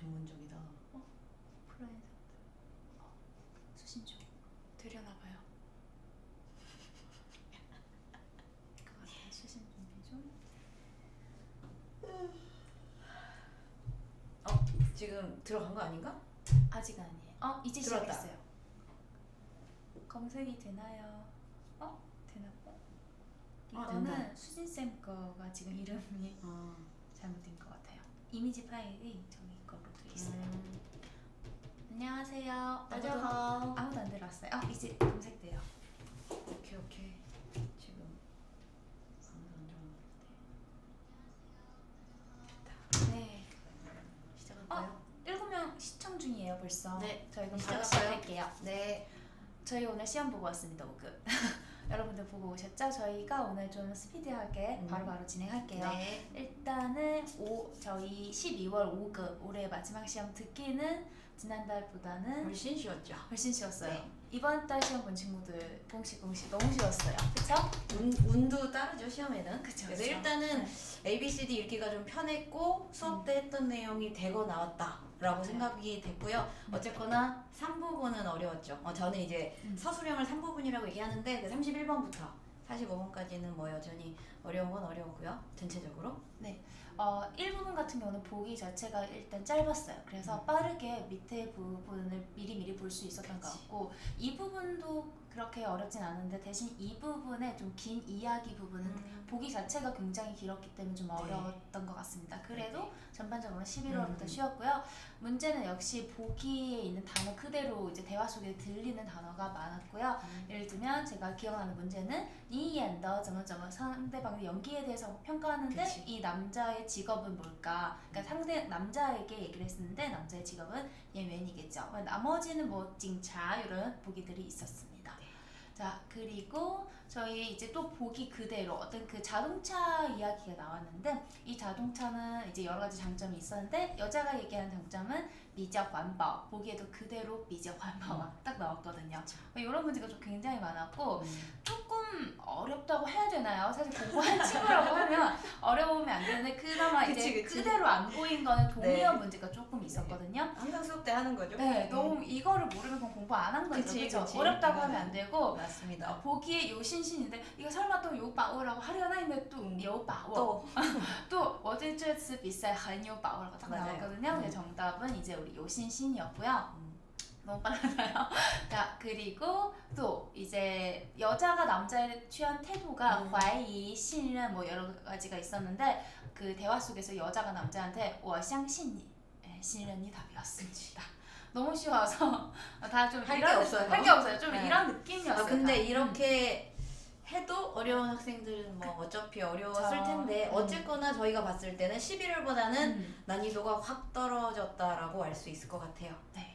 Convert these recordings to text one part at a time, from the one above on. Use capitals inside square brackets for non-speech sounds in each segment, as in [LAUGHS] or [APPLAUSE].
전문적이다. 프로엔서 어, 수신 좀 되려나 봐요. [LAUGHS] 그. 수신 준비 좀. 어 지금 들어간 거 아닌가? 아직 아니에요. 어 이제 들어왔다. 시작했어요. 검색이 되나요? 어 되나 봐. 아, 이거는 된다. 수진 쌤 거가 지금 이름이 아. 잘못된 것 같아요. 이미지 파일이 돼 있어요. 음. 안녕하세요. 다들 아무도 안 들어왔어요. 아 이제 검색돼요. 오케이 오케이. 지금 아무도 안 들어왔는데. 네. 시작할까요? 일곱 명 시청 중이에요 벌써. 네, 저희 그럼? 바로 시작할게요. 네. 저희 오늘 시험 보고 왔습니다 5급. [LAUGHS] 여러분들 보고 오셨죠? 저희가 오늘 좀 스피디하게 음. 바로바로 진행할게요. 네. 일단은 오, 저희 12월 5급 올해 마지막 시험 듣기는 지난달보다는 훨씬 쉬웠죠. 훨씬 쉬웠어요. 네. 이번 달 시험 본 친구들 공식 공식 너무 쉬웠어요. 그쵸? 운, 운도 따르죠 시험에는. 그쵸, 그래서 그쵸. 일단은 네. A, B, C, D 읽기가 좀 편했고 수업 때 했던 내용이 되고 나왔다 라고 맞아요. 생각이 됐고요. 음. 어쨌거나 3부분은 어려웠죠. 어, 저는 이제 음. 서술형을 3부분이라고 얘기하는데 그 31번부터 45번까지는 뭐 여전히 어려운 건 어려웠고요. 전체적으로. 네. 어, 1부분 같은 경우는 보기 자체가 일단 짧았어요. 그래서 음. 빠르게 밑에 부분을 미리미리 볼 수 있었던 그치. 것 같고 이 부분도 그렇게 어렵진 않은데 대신 이 부분의 좀 긴 이야기 부분은 음. 보기 자체가 굉장히 길었기 때문에 좀 네. 어려웠던 네. 것 같습니다. 그래도 네. 전반적으로 11월부터 음. 쉬었고요. 문제는 역시 보기에 있는 단어 그대로 이제 대화 속에 들리는 단어가 많았고요. 음. 예를 들면 제가 기억나는 문제는 니 and 점점점 상대방 막 연기에 대해서 평가하는데 그치. 이 남자의 직업은 뭘까? 그러니까 상대 남자에게 얘기를 했었는데 남자의 직업은 예매인이겠죠. 나머지는 뭐 징차 이런 보기들이 있었습니다. 네. 자 그리고 저희 이제 또 보기 그대로 어떤 그 자동차 이야기가 나왔는데 이 자동차는 이제 여러 가지 장점이 있었는데 여자가 얘기하는 장점은 미적 완보 보기에도 그대로 미적 완보가 음. 딱 나왔거든요. 뭐 이런 문제가 좀 굉장히 많았고 음. 조금 어렵다고 해야 되나요? 사실 공부한 [LAUGHS] 친구라고 하면 어려우면 안 되는데 그나마 그치, 이제 그치. 그대로 안 보인 거는 동의어 네. 문제가 조금 네. 있었거든요. 네. 항상 수업 때 하는 거죠. 네, 음. 너무 이거를 모르면 공부 안 한 거죠. 그치, 그치. 어렵다고 음. 하면 안 되고 맞습니다. 어, 보기에 요심 신신인데 이거 설마 또 요바오라고 하려나 했는데 또 음. 요바오 또 [LAUGHS] 또 어제 这次比赛很有把握라고 딱 맞아요. 나왔거든요. 음. 그래서 정답은 이제 우리 요신신이었고요. 음. 너무 빨라요. [LAUGHS] 자 그리고 또 이제 여자가 남자에 취한 태도가 음. 怀疑, 신任뭐 여러 가지가 있었는데 그 대화 속에서 여자가 남자한테 我相信你 예, 신任이 답이었습니다. 너무 쉬워서 [LAUGHS] 다좀 할게 없어요. 할게 없어요. 좀 네. 이런 느낌이었어요. 아 근데 다. 이렇게 해도 어려운 학생들은 뭐 어차피 어려웠을 그쵸. 텐데 음. 어쨌거나 저희가 봤을 때는 11월보다는 음. 난이도가 확 떨어졌다라고 알 수 있을 것 같아요. 네.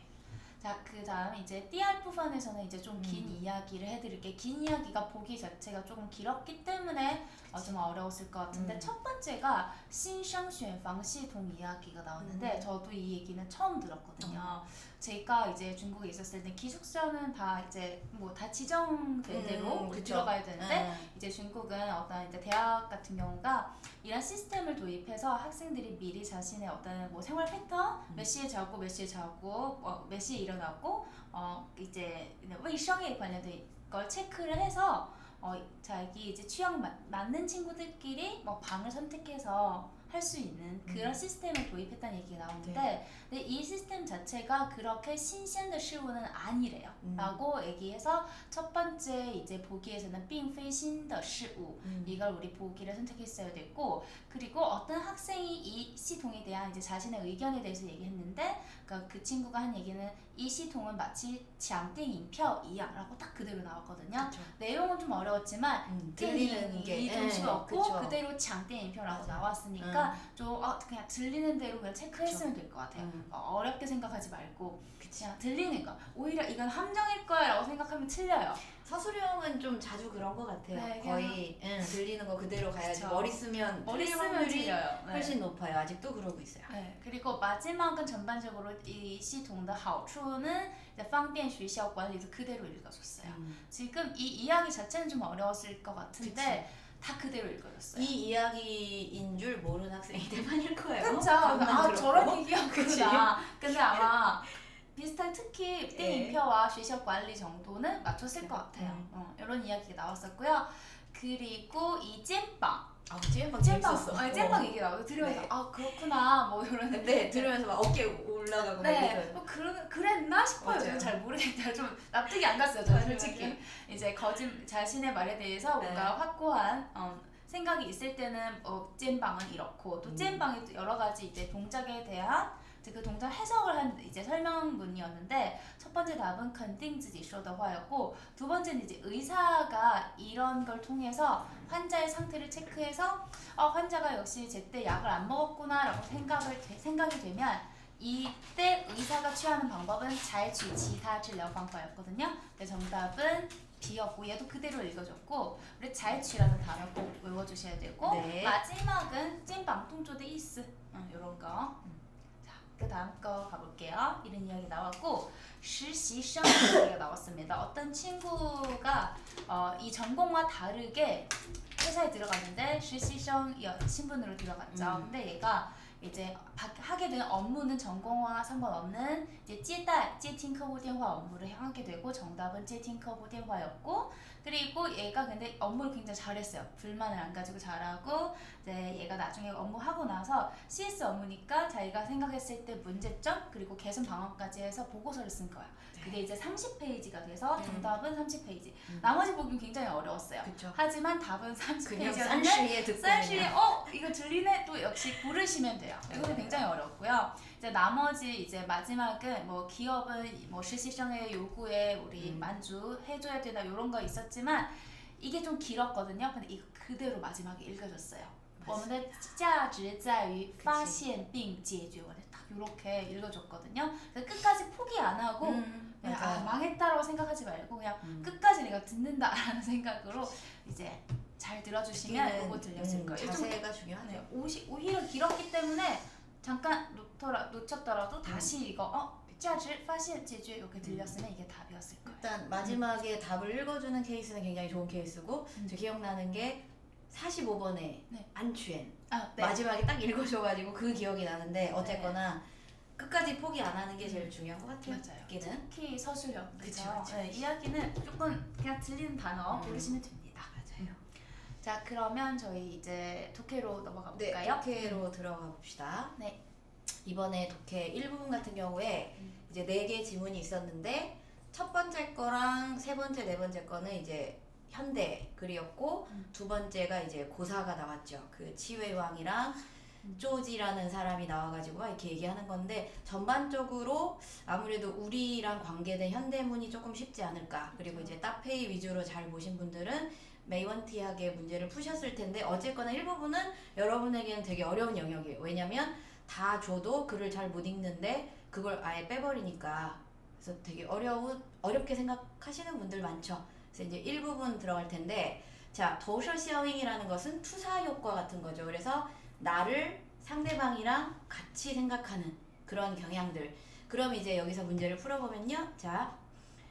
자, 그 다음 이제 DR 부분에서는 이제 좀긴 음. 이야기를 해드릴게. 긴 이야기가 보기 자체가 조금 길었기 때문에 어, 좀 어려웠을 것 같은데 음. 첫 번째가 신샹슈엔 방시동 이야기가 나왔는데 음. 저도 이 얘기는 처음 들었거든요. 어. 제가 이제 중국에 있었을 때 기숙사는 다 이제 뭐 다 지정된 대로 음, 들어가야 되는데 음. 이제 중국은 어떤 이제 대학 같은 경우가 이런 시스템을 도입해서 학생들이 미리 자신의 어떤 뭐 생활 패턴 음. 몇 시에 자고 몇 시에 자고 어, 몇 시에 일어나고 어 이제卫生에 관련된 걸 체크를 해서 어 자기 이제 취향 맞, 맞는 친구들끼리 뭐 방을 선택해서 할 수 있는 음. 그런 음. 시스템을 도입했다는 얘기가 나오는데 네. 근데 이 시스템 자체가 그렇게 신선한 시우는 아니래요. 음. 라고 얘기해서 첫 번째 이제 보기에서는 빙페신더 시우 음. 이걸 우리 보기를 선택했어야 됐고 그리고 어떤 학생이 이 시동에 대한 이제 자신의 의견에 대해서 얘기했는데 그러니까 그 친구가 한 얘기는 이 시통은 마치 장땡인표이야라고 딱 그대로 나왔거든요. 그쵸. 내용은 좀 어려웠지만 음, 그 들리는 게 정수가 예, 예, 없고 그쵸. 그대로 장땡인표라고 나왔으니까 음. 좀 어, 그냥 들리는 대로 그냥 체크했으면 될 것 같아요. 음. 어, 렵게 생각하지 말고 그냥 들리는 거. 오히려 이건 함정일 거야라고 생각하면 틀려요. 서수령은 좀 자주 그런 것 같아요. 네, 거의 응, 들리는 거 그대로 가야지 그쵸. 머리 쓰면 머리 쓰면 틀려요. 네. 훨씬 네. 높아요. 아직도 그러고 있어요. 네. 그리고 마지막은 전반적으로 이 시통의 好处는 이제 方便学校 관리도 그대로 읽어줬어요. 음. 지금 이 이야기 자체는 좀 어려웠을 것 같은데 다 그대로 읽어줬어요. 이 이야기인 줄 모르는 학생이 대만일 거예요. 그쵸. 답만 아, 들었고. 저런 얘기였구나. 그치? 근데 아마 비슷한 특히 예. 땡인표와学校 관리 정도는 맞췄을 것 같아요. 음. 어, 이런 이야기가 나왔었고요. 그리고 이 찐빵. 재밌었어. 아니, 찐빵 얘기 나와서 들으면서 네. 아, 그렇구나. 뭐 이런 근데 들으면서 막 어깨 올라가고 막 네, 뭐 그런 그랬나 싶어요. 저는 잘 모르겠어요. 좀 납득이 안 갔어요. 저는 솔직히 맞아요. 이제 거짓 자신의 말에 대해서 네. 뭔가 확고한 어, 생각이 있을 때는 어, 찐방은 이렇고 또 음. 찐방이 또 여러 가지 이제 동작에 대한 그 동작 해석을 한 이제 설명문이었는데 첫 번째 답은 컨팅지 쇼더화였고 두 번째는 이제 의사가 이런 걸 통해서 환자의 상태를 체크해서 어, 환자가 역시 제때 약을 안 먹었구나라고 생각을 생각이 되면 이때 의사가 취하는 방법은 잘취지사 치료 방법이었거든요. 근데 정답은 B였고 얘도 그대로 읽어줬고 우리 잘취라는 단어 꼭 외워주셔야 되고 네. 마지막은 찐방통조대 이스 이런 어, 거. 음. 그 다음 거 가볼게요. 이런 이야기 나왔고 실시성 이야기가 나왔습니다. 어떤 친구가 어, 이 전공과 다르게 회사에 들어갔는데 실시성 신분으로 들어갔죠. 음. 근데 얘가 이제 하게 된 업무는 전공과 상관없는 이제 찌달, 찌팅커브 대화 업무를 향하게 되고 정답은 찌팅커브 대화였고 그리고 얘가 근데 업무를 굉장히 잘했어요. 불만을 안 가지고 잘하고 이제 얘가 나중에 업무하고 나서 CS 업무니까 자기가 생각했을 때 문제점 그리고 개선 방안까지 해서 보고서를 쓴 거야. 그게 이제 30페이지가 돼서 음. 정답은 30페이지. 음. 나머지 보긴 굉장히 어려웠어요. 그쵸. 하지만 답은 그냥 30페이지였는데 싼시에 듣고 사실 그냥. 어 이거 들리네 또 역시 고르시면 돼요. 이거는 굉장히 어렵고요. 이제 나머지 이제 마지막은 뭐 기업은 뭐 실시성의 요구에 우리 음. 만족해줘야 되나 이런 거 있었지만 이게 좀 길었거든요. 근데 이거 그대로 마지막에 읽어줬어요. 我们的价值在于发现并解决问题. 딱 이렇게 읽어줬거든요. 그래서 끝까지 포기 안 하고 음, 그냥 아, 망했다라고 생각하지 말고 그냥 음. 끝까지 내가 듣는다라는 [LAUGHS] 생각으로 이제 잘 들어주시면 네. 그거 들려줄 음, 거예요. 자세가 중요하네요. 네, 오시, 오히려 길었기 때문에 잠깐 놓더라, 놓쳤더라도 음. 다시 이거 어? 자질 파시엣 제주 이렇게 들렸으면 이게 답이었을 거예요. 일단 마지막에 답을 읽어주는 케이스는 굉장히 좋은 케이스고 음. 저 기억나는 게 45번의 네. 안추엔 아, 네. 마지막에 딱 읽어줘가지고 그 기억이 나는데 네. 어쨌거나 네. 끝까지 포기 안 하는 게 제일 중요한 것 같아요. 맞아요. 듣기는 특히 서술형? 그쵸, 네. 이야기는 조금 그냥 들리는 단어 음. 고르시면 됩니다. 맞아요. 자 그러면 저희 이제 독해로 넘어가 네, 볼까요? 독해로 들어가 봅시다. 네. 이번에 독해 1부분 같은 경우에 음. 이제 네 개 지문이 있었는데 첫 번째 거랑 세 번째, 네 번째 거는 이제 현대 글이었고 음. 두 번째가 이제 고사가 나왔죠. 그 치웨왕이랑 음. 쪼지라는 사람이 나와가지고 막 이렇게 얘기하는 건데 전반적으로 아무래도 우리랑 관계된 현대문이 조금 쉽지 않을까. 그리고 이제 따페이 위주로 잘 보신 분들은 메이원티하게 문제를 푸셨을 텐데 어쨌거나 일부분은 여러분에게는 되게 어려운 영역이에요. 왜냐면 다 줘도 글을 잘 못 읽는데 그걸 아예 빼버리니까 그래서 되게 어려운 어렵게 생각하시는 분들 많죠. 그래서 이제 일부분 들어갈 텐데 자 도셔 시어윙이라는 것은 투사 효과 같은 거죠. 그래서 나를 상대방이랑 같이 생각하는 그런 경향들. 그럼 이제 여기서 문제를 풀어보면요. 자,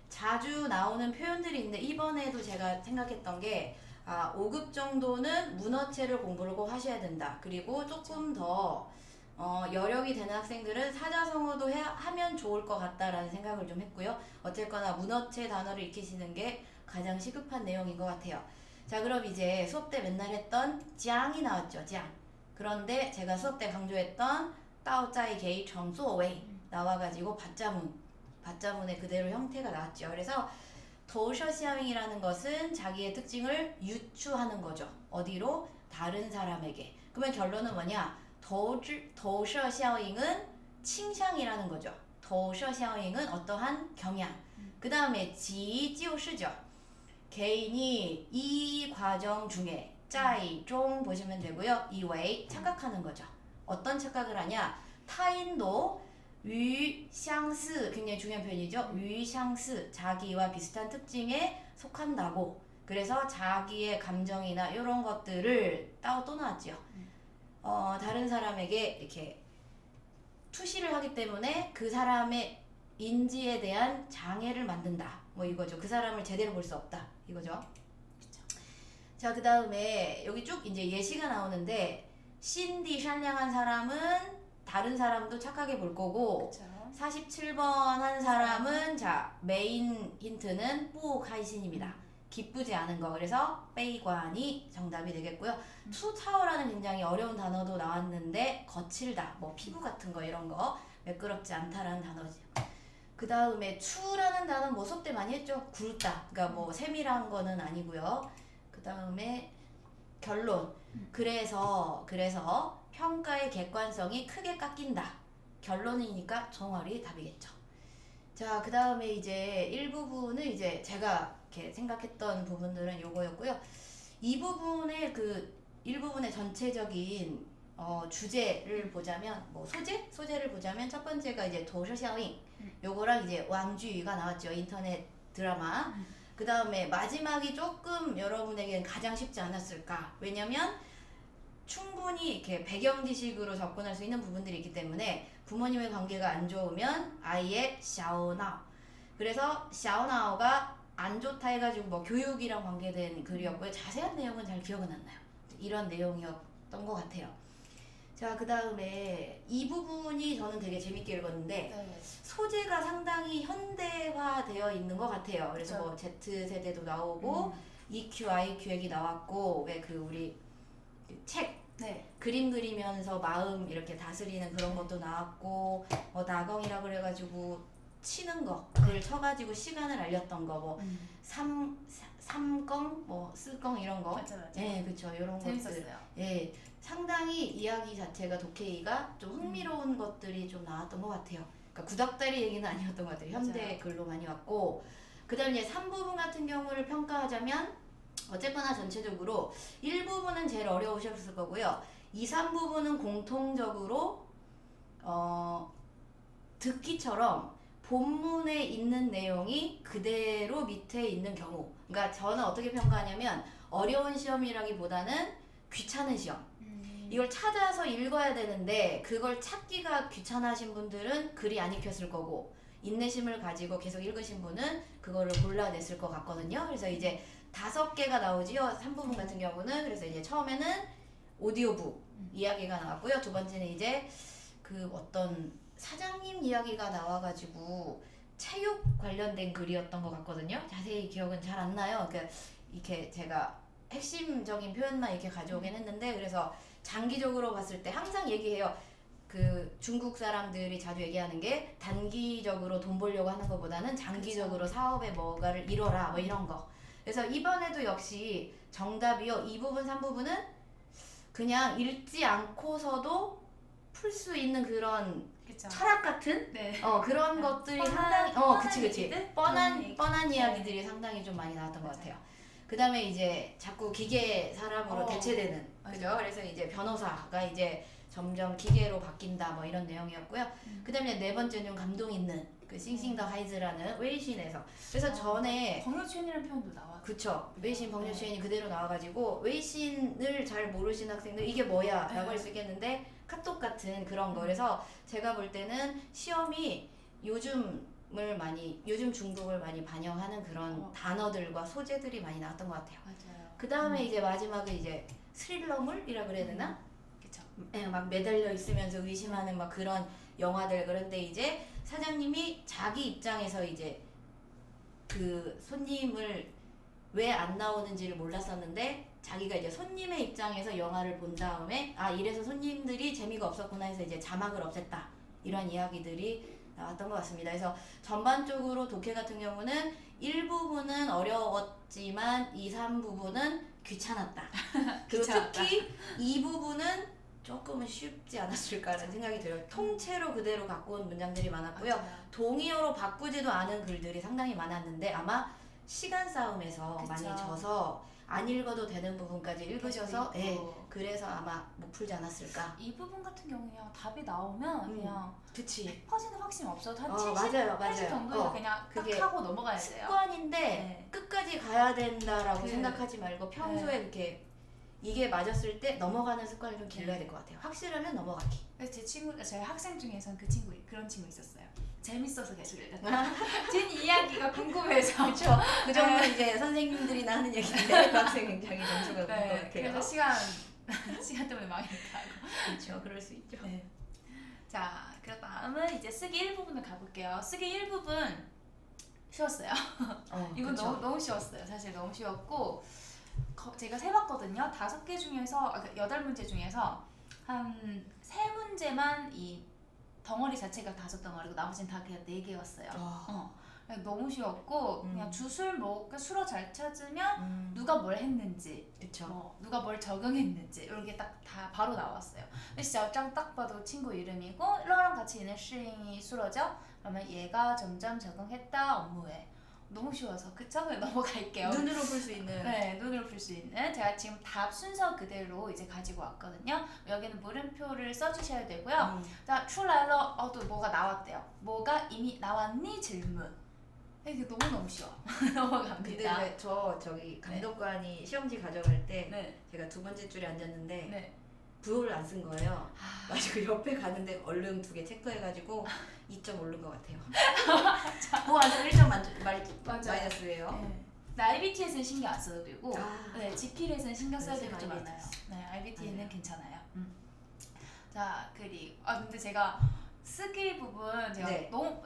자주 나오는 표현들이 있는데 이번에도 제가 생각했던 게 아, 5급 정도는 문어체를 공부를 꼭 하셔야 된다. 그리고 조금 더 어, 여력이 되는 학생들은 사자성어도 해, 하면 좋을 것 같다라는 생각을 좀 했고요. 어쨌거나 문어체 단어를 익히시는 게 가장 시급한 내용인 것 같아요. 자, 그럼 이제 수업 때 맨날 했던 짱이 나왔죠, 짱. 그런데 제가 수업 때 강조했던 따오짜이 게이 정소웨이 나와가지고 받자문, 받자문의 그대로 형태가 나왔죠. 그래서 도셔시아윙이라는 것은 자기의 특징을 유추하는 거죠. 어디로? 다른 사람에게. 그러면 결론은 뭐냐? 도주, 도셔시아윙은倾向이라는 거죠. 도셔시아윙은 어떠한 경향. 그 다음에 지지우시죠. 개인이 이 과정 중에 짜이종 보시면 되고요. 이웨이 착각하는 거죠. 어떤 착각을 하냐? 타인도 위샹스 굉장히 중요한 표현이죠. 위샹스 자기와 비슷한 특징에 속한다고. 그래서 자기의 감정이나 이런 것들을 따로 또 나왔지요. 어, 다른 사람에게 이렇게 투시를 하기 때문에 그 사람의 인지에 대한 장애를 만든다. 뭐 이거죠. 그 사람을 제대로 볼 수 없다. 이거죠. 자, 그 다음에 여기 쭉 이제 예시가 나오는데 신디 샨량한 사람은 다른 사람도 착하게 볼 거고 그렇죠. 47번 한 사람은 자 메인 힌트는 뿌카이신입니다. 기쁘지 않은 거 그래서 빼이관이 정답이 되겠고요. 투차오라는 굉장히 어려운 단어도 나왔는데 거칠다, 뭐 피부 같은 거 이런 거 매끄럽지 않다라는 단어죠. 그 다음에 추라는 단어는 뭐 수업 때 많이 했죠. 굵다, 그러니까 뭐 세밀한 거는 아니고요. 그 다음에 결론. 그래서 그래서 평가의 객관성이 크게 깎인다. 결론이니까 정월이 답이겠죠. 자, 그 다음에 이제 일부분은 이제 제가 이렇게 생각했던 부분들은 요거였고요. 이 부분의 그 일부분의 전체적인 어, 주제를 보자면 뭐 소재 소재를 보자면 첫 번째가 이제 도셔샤잉 요거랑 이제 왕주가 나왔죠 인터넷 드라마 그 다음에 마지막이 조금 여러분에게는 가장 쉽지 않았을까? 왜냐면 충분히 이렇게 배경 지식으로 접근할 수 있는 부분들이 있기 때문에 부모님의 관계가 안 좋으면 아이의 샤오나오. 그래서 샤오나오가 안 좋다 해가지고 뭐 교육이랑 관계된 글이었고요. 자세한 내용은 잘 기억은 안 나요. 이런 내용이었던 것 같아요 자 그 다음에 이 부분이 저는 되게 재밌게 읽었는데 네. 소재가 상당히 현대화되어 있는 것 같아요 그래서 뭐 Z 세대도 나오고 음. EQ, IQ 얘기 나왔고 왜 그 우리 그책 네. 그림 그리면서 마음 이렇게 다스리는 그런 것도 나왔고 뭐 나경이라 그래가지고 치는 거글 쳐가지고 시간을 알렸던 거뭐 음. 삼, 사- 삼껑 뭐 쓸껑 이런 거. 맞아 맞아. 예, 그쵸. 이런 것들. 예. 상당히 이야기 자체가 도케이가 좀 흥미로운 것들이 좀 나왔던 것 같아요. 그러니까 구닥다리 얘기는 아니었던 것 같아요. 현대. 글로 많이 왔고. 그 다음에 이제 3부분 같은 경우를 평가하자면 어쨌거나 전체적으로 1부분은 제일 어려우셨을 거고요. 2, 3부분은 공통적으로 어, 듣기처럼 본문에 있는 내용이 그대로 밑에 있는 경우 그러니까 저는 어떻게 평가하냐면 어려운 시험이라기보다는 귀찮은 시험 음. 이걸 찾아서 읽어야 되는데 그걸 찾기가 귀찮아하신 분들은 글이 안 익혔을 거고 인내심을 가지고 계속 읽으신 분은 그거를 골라냈을 것 같거든요. 그래서 이제 다섯 개가 나오지요. 3부분 같은 경우는 그래서 이제 처음에는 오디오북 이야기가 나왔고요. 두 번째는 이제 그 어떤 사장님 이야기가 나와가지고 체육 관련된 글이었던 것 같거든요. 자세히 기억은 잘 안 나요. 그러니까 이렇게 제가 핵심적인 표현만 이렇게 가져오긴 했는데 그래서 장기적으로 봤을 때 항상 얘기해요. 그 중국 사람들이 자주 얘기하는 게 단기적으로 돈 벌려고 하는 것보다는 장기적으로 사업에 뭐가를 이뤄라 뭐 이런 거. 그래서 이번에도 역시 정답이요. 이 부분, 3부분은 그냥 읽지 않고서도 풀 수 있는 그런 그쵸. 철학 같은 네. 어 그런 것들이 뻔한- 상당히 어 그치 그치 얘기들? 뻔한 얘기. 뻔한 네. 이야기들이 상당히 좀 많이 나왔던 것 맞아요. 같아요. 그 다음에 이제 자꾸 기계 사람으로 어. 대체되는 그죠? 그래서 이제 변호사가 이제 점점 기계로 바뀐다 뭐 이런 내용이었고요. 음. 그 다음에 네 번째는 감동 있는 그 싱싱 더 하이즈라는 웨이신에서 그래서 어. 전에 정유춘이라는 표현도 나와. 그쵸 웨이신 네. 법률주의이 그대로 나와가지고 웨이신을 잘 모르시는 학생들 이게 뭐야 라고 네. 할수 있겠는데 카톡 같은 그런 거 그래서 제가 볼 때는 시험이 요즘을 많이 요즘 중독을 많이 반영하는 그런 어. 단어들과 소재들이 많이 나왔던 것 같아요 맞아요. 그 다음에 이제 마지막은 이제 스릴러물이라 그래야 되나? 그쵸. 예, 막 매달려 있으면서 의심하는 막 그런 영화들 그런데 이제 사장님이 자기 입장에서 이제 그 손님을 왜 안 나오는지를 몰랐었는데 자기가 이제 손님의 입장에서 영화를 본 다음에 아 이래서 손님들이 재미가 없었구나 해서 이제 자막을 없앴다 이런 이야기들이 나왔던 것 같습니다. 그래서 전반적으로 독해 같은 경우는 일부분은 어려웠지만 2, 3부분은 귀찮았다. [LAUGHS] 그리고 귀찮았다. 특히 이 부분은 조금은 쉽지 않았을까라는 생각이 들어요. 통째로 그대로 갖고 온 문장들이 많았고요. 맞아요. 동의어로 바꾸지도 않은 글들이 상당히 많았는데 아마 시간 싸움에서 그쵸. 많이 져서 안 읽어도 되는 부분까지 읽으셔서 계속 예. 그래서 아마 못 풀지 않았을까. 이 부분 같은 경우 그냥 답이 나오면 음. 그냥 그치. 100% 확신 없어도 한 어, 70, 맞아요, 80 맞아요. 정도에서 어, 그냥 딱 하고 넘어가야 돼요. 습관인데 네. 끝까지 가야 된다라고 그- 생각하지 말고 평소에 그렇게 이게 맞았을 때 넘어가는 습관을 좀 길러야 될 것 같아요. 확실하면 넘어가기. 제 친구, 제 학생 중에서는 그 친구 그런 친구 있었어요. 재밌어서 계속 읽었다. 뒷 [LAUGHS] 이야기가 궁금해서. 그렇죠. 그 정도 이제 선생님들이나 하는 [LAUGHS] 얘기인데 그 학생 굉장히 점수가 높은 것 네, 같아요. 그래서 시간 [LAUGHS] 시간 때문에 망했다고. 그렇죠. 그럴 수 있죠. 네. 자, 그 다음은 이제 쓰기 1부분을 가볼게요. 쓰기 1부분 쉬웠어요. 어, 이건 그쵸. 너무, 너무 쉬웠어요. 사실 너무 쉬웠고 거- 제가 세봤거든요. 다섯 개 중에서 아, 그 여덟 문제 중에서 한 세 문제만 이 덩어리 자체가 다섯 덩어리고 나머지는 다 그냥 네 개였어요. 어. 어. 너무 쉬웠고 음. 그냥 주술 뭐 수로 잘 찾으면 음, 누가 뭘 했는지 그쵸. 뭐 누가 뭘 적용했는지 이런 게딱 다 바로 나왔어요. 진짜 딱 봐도 친구 이름이고 러랑 같이 있는 시인이 수로죠. 그러면 얘가 점점 적응했다 업무에 너무 쉬워서 그쵸? 그냥 [LAUGHS] 넘어갈게요. 눈으로 볼수 있는. 네, 눈으로 볼수 있는 제가 지금 답 순서 그대로 이제 가지고 왔거든요. 여기는 물음표를 써주셔야 되고요. 음, 자, 출랄러 어 또 뭐가 나왔대요. 뭐가 이미 나왔니 질문. 이게 너무 너무 쉬워. [LAUGHS] 근데 넘어갑니다. 왜저 저기 감독관이 시험지 가져갈 때 네, 제가 두 번째 줄에 앉았는데 네. 부호를 안 쓴 거예요. 아, 가지고 옆에 가는데 얼른 두 개 체크해가지고 2점 오른 것 같아요. 안 쓰면 1점 만, 말, 맞아요. 마이너스예요. 네. 나 IBTS는 신경 안 써도 되고, 아. 네, GP에서는 신경 써야 되는 게 IBTS. 많아요. 네, IBT는 맞아요. 괜찮아요. 음. 자, 그리고 아 근데 제가 쓰기 부분 제가 네. 너무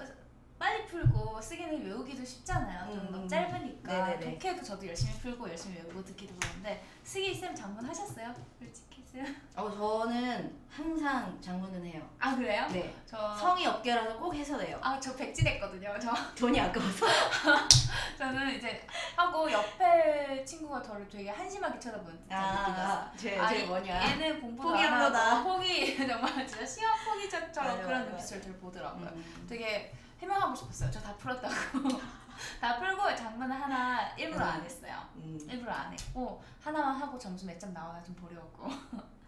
빨리 풀고 쓰기는 외우기도 쉽잖아요. 좀 음, 너무 음. 짧으니까 네네네. 독해도 저도 열심히 풀고 열심히 외우고 듣기도 그러는데 쓰기 쌤 장문 하셨어요? 솔직히 쌤? 어 저는 항상 장문은 해요. 아 그래요? 네. 저 성의 업계라서 꼭 해서 돼요. 아, 저 백지됐거든요. 저 [LAUGHS] 돈이 아까워서. [LAUGHS] 저는 이제 하고 옆에 친구가 저를 되게 한심하게 쳐다보는 듯한. 아, 제, 아, 제 이- 뭐냐. 얘는 공부도 포기한 거다. 포기 [LAUGHS] 정말 진짜 시험 포기자처럼 그런 눈빛을 들 보더라고요. 음. 되게 해명하고 싶었어요. 저 다 풀었다고. 다 풀고 장문을 하나 일부러 음. 안 했어요. 음. 일부러 안 했고 하나만 하고 점수 몇 점 나오나 좀 보려고. [LAUGHS]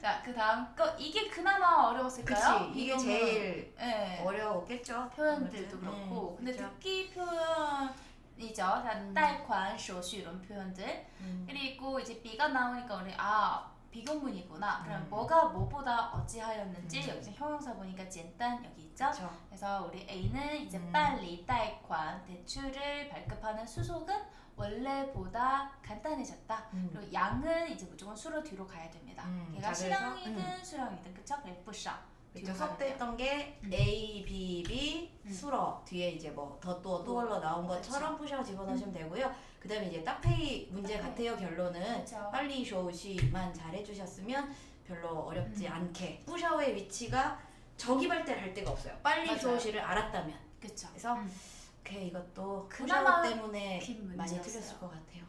자, 그 다음 거 이게 그나마 어려웠을까요? 그치, 이게 제일 네. 어려웠겠죠. 표현들도 그렇고. 음, 근데 그쵸. 듣기 표현이죠. 음. 딸관, 쇼시 이런 표현들. 음. 그리고 이제 B가 나오니까 우리 아 비교문이구나. 그럼 음. 뭐가 뭐보다 어찌하였는지 음. 여기서 형용사 보니까 젠단 여기 있죠. 그쵸. 그래서 우리 A는 이제 음. 빨리贷款 대출을 발급하는 수속은 원래보다 간단해졌다. 음. 그리고 양은 이제 무조건 수로 뒤로 가야 됩니다. 음, 얘가 잘해서? 수량이든 음. 수량이든 그쵸? 그래 부상. 그쵸. 수업때 했던 게 음. A, B, B, 음. 수러 뒤에 이제 뭐 더또 또올러 나온 그쵸. 것처럼 푸셔 집어넣으시면 되고요. 그 다음에 이제 딱페이 문제. 같아요. 결론은 그쵸? 빨리 쇼시만 잘 해주셨으면 별로 어렵지 음. 않게 푸샤오의 위치가 저기발대를 할 데가 없어요. 빨리. 쇼시를 알았다면 그쵸? 그래서 음. 오케이 이것도 그나마 때문에 긴 많이. 틀렸을 것 같아요.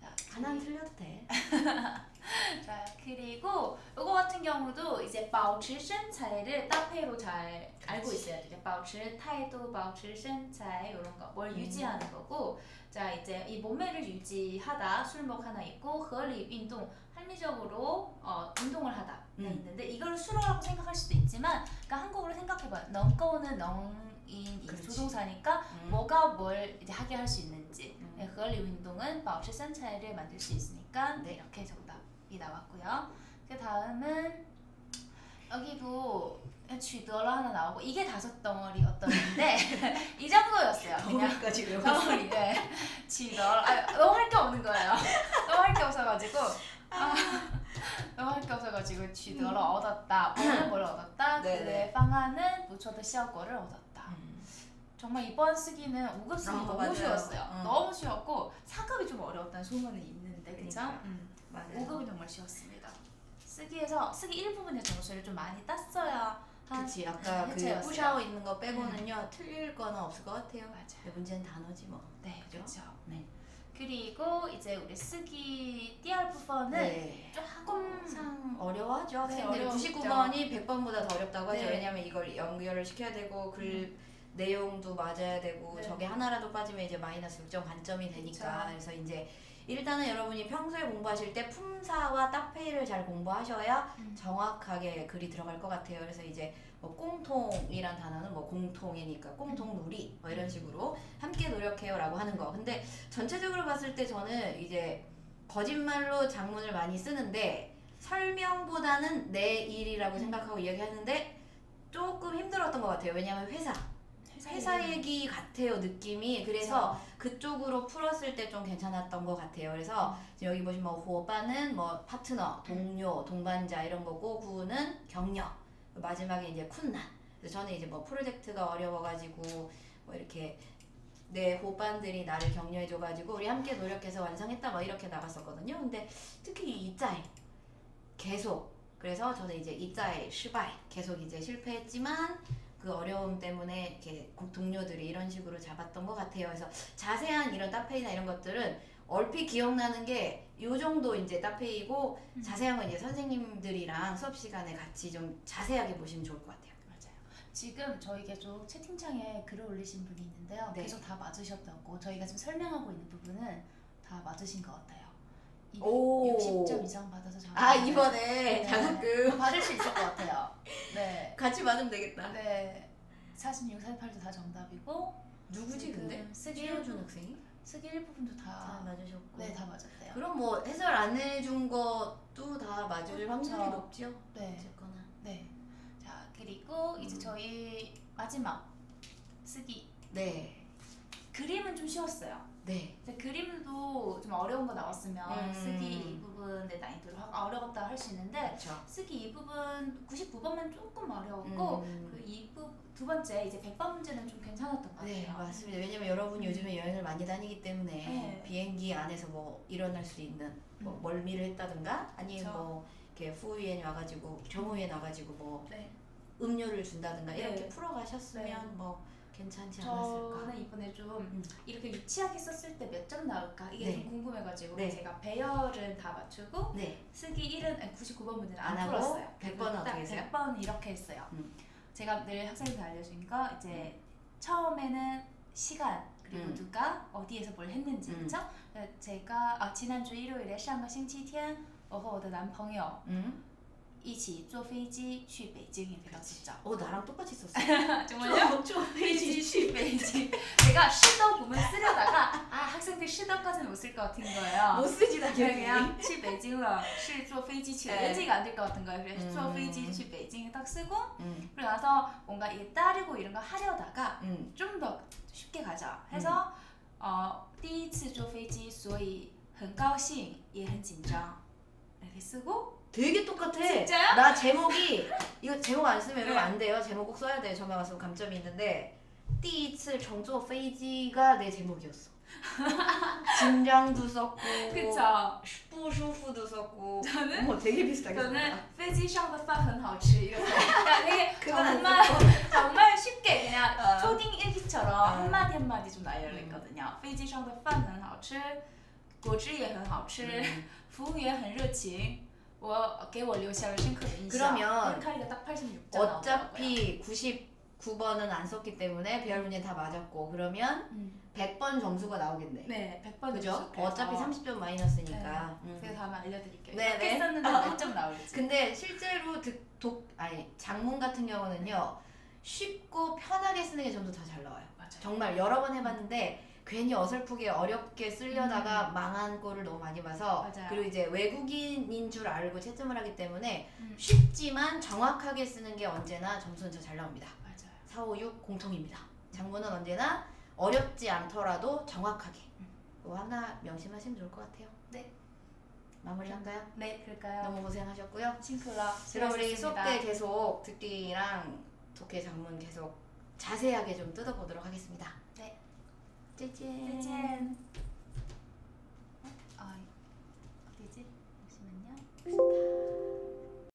자, 하나는 틀려도 돼. [LAUGHS] [LAUGHS] 자 그리고 이거 같은 경우도 이제 保持身材를 따페이로 잘 알고 있어야 돼요. 保持态度,保持身材 이런 거, 뭘 음. 유지하는 거고, 자 이제 이 몸매를 유지하다 술목 하나 있고, 合理运动 합리적으로 어, 운동을 하다 음. 있는데 이걸 수로라고 생각할 수도 있지만, 그러니까 한국어로 생각해봐요. 넝거는 넝인 이 그렇지. 조동사니까 음. 뭐가 뭘 이제 하게 할 수 있는지 음. 네, 合理 운동은 保持身材를 만들 수 있으니까 네. 이렇게 정답 이 나왔고요. 그 다음은 여기도 쥐더러 하나 나오고 이게 다섯 덩어리 어떤데 [LAUGHS] 이 정도였어요. 덩어리까지 덩어리. 네. 쥐더러. 아, 너무 할 게 없는 거예요. 너무 할 게 없어가지고. 아, 아 너무 할 게 없어가지고 쥐더러 음. 얻었다. 오늘 뭘 얻었다. [CLEARS THROAT] 그 방안은 무초도 시어거를 얻었다. 음. 정말 이번 쓰기는 5급 쓰기 아, 너무 맞아요. 쉬웠어요. 음. 너무 쉬웠고 4급이 좀 어려웠다는 소문이 있는데 그죠? 그러니까. 음. 맞아요. 5급은 정말 쉬웠습니다. 쓰기에서 쓰기 일부분의 점수를 좀 많이 땄어야 한 그치 아까 그 해체였어요. 뿌샤오 있는 거 빼고는요 틀릴 거는 없을 것 같아요. 맞아요. 근데 문제는 단어지 뭐. 네, 그죠? 그렇죠. 네. 그리고 이제 우리 쓰기 띠알 부분은 네. 조금 항상 어려워하죠. 네, 학생들이 어려웠죠. 99번이 100번보다 더 어렵다고 하죠. 네. 왜냐면 이걸 연결을 시켜야 되고 글 내용도 맞아야 되고 네. 저게 하나라도 빠지면 이제 마이너스 6점 반점이 되니까 그쵸. 그래서 이제 일단은 여러분이 평소에 공부하실 때 품사와 따페이를 잘 공부하셔야 음. 정확하게 글이 들어갈 것 같아요. 그래서 이제 뭐 꽁통이란 단어는 뭐 공통이니까 꽁통놀이 뭐 이런 식으로 함께 노력해요라고 하는 거. 근데 전체적으로 봤을 때 저는 이제 거짓말로 장문을 많이 쓰는데 설명보다는 내 일이라고 생각하고 이야기하는데 조금 힘들었던 것 같아요. 왜냐하면 회사 회사 얘기 같아요 느낌이. 그래서 그쪽으로 풀었을 때 좀 괜찮았던 것 같아요. 그래서 지금 여기 보시면 뭐 호빠는 뭐 파트너, 동료, 동반자 이런 거고 구는 격려 마지막에 이제 쿤난. 그래서 저는 이제 뭐 프로젝트가 어려워가지고 뭐 이렇게 내 호반들이 나를 격려해줘가지고 우리 함께 노력해서 완성했다 뭐 이렇게 나갔었거든요. 근데 특히 이 이짜이 계속 그래서 저는 이제 이짜이失败 계속 이제 실패했지만 그 어려움 때문에 이렇게 고- 동료들이 이런 식으로 잡았던 것 같아요. 그래서 자세한 이런 따페이나 이런 것들은 얼핏 기억나는 게 요 정도 이제 따페이고 음. 자세한 건 이제 선생님들이랑 수업 시간에 같이 좀 자세하게 보시면 좋을 것 같아요. 맞아요. 지금 저희 계속 채팅창에 글을 올리신 분이 있는데요. 네. 계속 다 맞으셨다고 저희가 지금 설명하고 있는 부분은 다 맞으신 것 같아요. 이- 오. 60점 이상 받아서 장학금 아 이번에 네. 장학금 받을 수 있을 것 같아요. 네. [LAUGHS] 같이 받으면 되겠다. 네. 46, 48도 다 정답이고 누구지 근데? 쓰기 최효준 학생이? 쓰기 일부분도 다 다 맞으셨고. 네, 다 맞았대요. 그럼 뭐 해설 안 해준 것도 다 맞을 그렇죠. 확률이 높죠. 네. 어쨌거나. 네. 자, 그리고 이제 음. 저희 마지막 쓰기 네. 그림은 좀 쉬웠어요. 네. 그림도 좀 어려운 거 나왔으면 음. 쓰기 이 부분의 난이도를 확 어려웠다 할 수 있는데 그렇죠. 쓰기 이 부분 99번만 조금 어려웠고 음. 그이두 번째 이제 100번 문제는 좀 괜찮았던 것 같아요. 네, 맞습니다. 왜냐면 여러분 요즘에 여행을 많이 다니기 때문에 네. 비행기 안에서 뭐 일어날 수 있는 뭐 음. 멀미를 했다든가 아니면 그쵸. 뭐 이렇게 후유엔 와가지고 정후엔 와가지고 뭐 네. 음료를 준다든가 이렇게 네. 풀어가셨으면 네. 뭐 괜찮지 않았을까. 저는 이번에 좀 음. 이렇게 유치하게 썼을 때 몇 점 나올까 이게 네. 좀 궁금해가지고 네. 제가 배열은 다 맞추고 네. 쓰기 1은 99번 문제는 안, 안 하고 풀었어요. 100번은 딱 어떻게 했어요? 100번 이렇게 했어요. 음. 제가 늘 학생한테 알려준 거 이제 처음에는 시간 그리고 음. 누가 어디에서 뭘 했는지 음. 그죠? 제가 아, 지난주 일요일에 上个星期天我和我的男朋友 응? 一起坐飞机去北京 이렇게 썼죠. 어 나랑 똑같이 썼어. 정말요? 좀 페이지 시 페이지. 제가 시도 부분 쓰려다가 아 학생들 시도까지는 못 쓸 것 같은 거예요. 못 쓰지 나 그냥 기억이. 그냥 去北京了是坐飞机去 네. 예지가 안 될 것 같은 거예요. 그래서 음. 坐飞机去北京딱 쓰고 응. 그리고 나서 뭔가 이게 따르고 이런 거 하려다가 응. 좀 더 쉽게 가자 해서 어, 第一次坐飞机所以很高兴也很紧张 이렇게 쓰고 되게 똑같아. 진짜요? 나 제목이 이거 제목 안 쓰면 여러분 네. 안 돼요. 제목 꼭 써야 돼요. 저만 왔으면 감점이 있는데 第一次乘坐飞机가 내 제목이었어. [LAUGHS] 긴장도 썼고 그쵸? 不舒服도 썼고 저는 어머 되게 비슷하게 저는 썼다. 飞机上的饭很好吃이렇게 그러니까 되게 그건 안 정말 정말 쉽게 그냥 어. 초딩 일기처럼 어. 한마디 한마디 좀 알려냈거든요. 飞机上的饭很好吃果汁也很好吃 음. 服务员很热情 와, 개월 요샤를 싱크로 그러면 카이가 딱 86점 어차피 99번은 안 썼기 때문에 배열문제 다 맞았고 그러면 음. 100번 점수가 나오겠네. 네, 100번 그죠? 점수. 어, 어차피 30점 마이너스니까. 네. 음. 제가 다음에 알려드릴게요. 네, 네. 썼는데 [LAUGHS] 몇 점 나올지. 근데 실제로 독, 아니 작문 같은 경우는요 쉽고 편하게 쓰는 게 점수 다 잘 나와요. 맞아요. 정말 여러 번 해봤는데 괜히 어설프게 어렵게 쓰려다가 망한 꼴을 너무 많이 봐서 음. 맞아요. 그리고 이제 외국인인 줄 알고 채점을 하기 때문에 음. 쉽지만 정확하게 쓰는 게 언제나 점수는 더 잘 나옵니다. 맞아요. 4, 5, 6 공통입니다. 장문은 언제나 어렵지 않더라도 정확하게 이거 하나 명심하시면 좋을 것 같아요. 네. 마무리할까요? 네, 그럴까요? 너무 고생하셨고요. 싱클라 그럼 우리 수업. 때 계속 듣기랑 독해 장문 계속 자세하게 좀 뜯어보도록 하겠습니다. 네. 짜잔. 再见. 아, 어디지? 잠시만요.